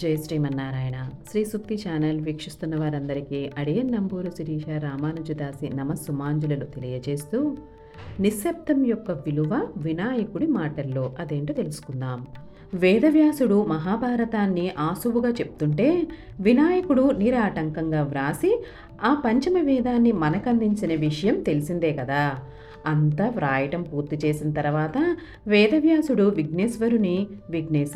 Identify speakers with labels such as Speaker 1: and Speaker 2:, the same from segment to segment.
Speaker 1: జై శ్రీమన్నారాయణ. శ్రీ సుక్తి ఛానల్ వీక్షిస్తున్న వారందరికీ అడియన్ నంబూరు శిరీష రామానుజదాసి నమస్సుమాంజులను తెలియజేస్తూ నిశ్శబ్దం యొక్క విలువ వినాయకుడి మాటల్లో అదేంటో తెలుసుకుందాం. వేదవ్యాసుడు మహాభారతాన్ని ఆసువుగా చెప్తుంటే వినాయకుడు నిరాటంకంగా వ్రాసి ఆ పంచమ వేదాన్ని మనకందించిన విషయం తెలిసిందే కదా. అంతా వ్రాయటం పూర్తి చేసిన తర్వాత వేదవ్యాసుడు విఘ్నేశ్వరుని విఘ్నేశ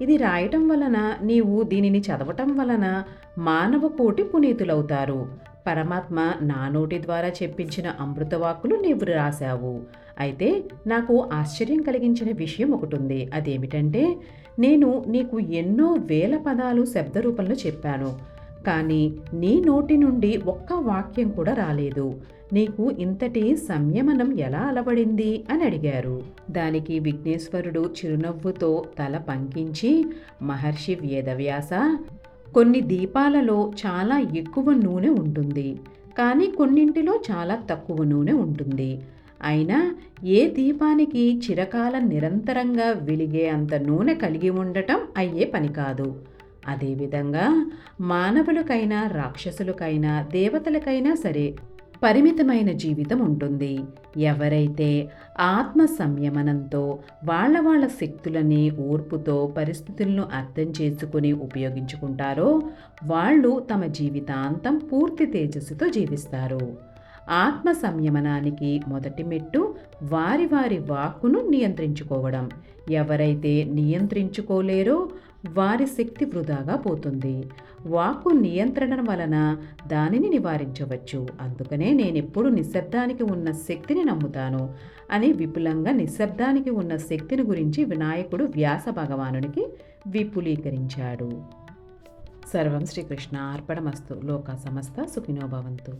Speaker 1: ఇది రాయటం వలన నీవు దీనిని చదవటం వలన మానవ కోటి పునీతులవుతారు. పరమాత్మ నా నోటి ద్వారా చెప్పించిన అమృతవాక్కులు నీవు రాశావు. అయితే నాకు ఆశ్చర్యం కలిగించిన విషయం ఒకటి ఉంది అదేమిటంటే నేను నీకు ఎన్నో వేల పదాలు శబ్ద రూపంలో చెప్పాను. కానీ నీ నోటి నుండి ఒక్క వాక్యం కూడా రాలేదు. నీకు ఇంతటి సంయమనం ఎలా అలవడింది? అని అడిగారు. దానికి విఘ్నేశ్వరుడు చిరునవ్వుతో తల పంకించి మహర్షి వేదవ్యాస కొన్ని దీపాలలో చాలా ఎక్కువ నూనె ఉంటుంది. కానీ కొన్నింటిలో చాలా తక్కువ నూనె ఉంటుంది. అయినా ఏ దీపానికి చిరకాలం నిరంతరంగా వెలిగే అంత నూనె కలిగి ఉండటం అయ్యే పని కాదు. అదేవిధంగా మానవులకైనా రాక్షసులకైనా దేవతలకైనా సరే పరిమితమైన జీవితం ఉంటుంది. ఎవరైతే ఆత్మ సంయమనంతో వాళ్ళ వాళ్ళ శక్తులని ఓర్పుతో పరిస్థితులను అర్థం చేసుకుని ఉపయోగించుకుంటారో వాళ్ళు తమ జీవితాంతం పూర్తి తేజస్సుతో జీవిస్తారు. ఆత్మ సంయమనానికి మొదటి మెట్టు వారి వారి వాక్కును నియంత్రించుకోవడం. ఎవరైతే నియంత్రించుకోలేరో వారి శక్తి వృధాగా పోతుంది. వాక్కు నియంత్రణ వలన దానిని నివారించవచ్చు. అందుకనే నేనెప్పుడు నిశ్శబ్దానికి ఉన్న శక్తిని నమ్ముతాను అని విపులంగా నిశ్శబ్దానికి ఉన్న శక్తిని గురించి వినాయకుడు వ్యాస భగవానునికి విపులీకరించాడు. సర్వం శ్రీకృష్ణ అర్పణమస్తు లోక సమస్త సుఖినోభవంతు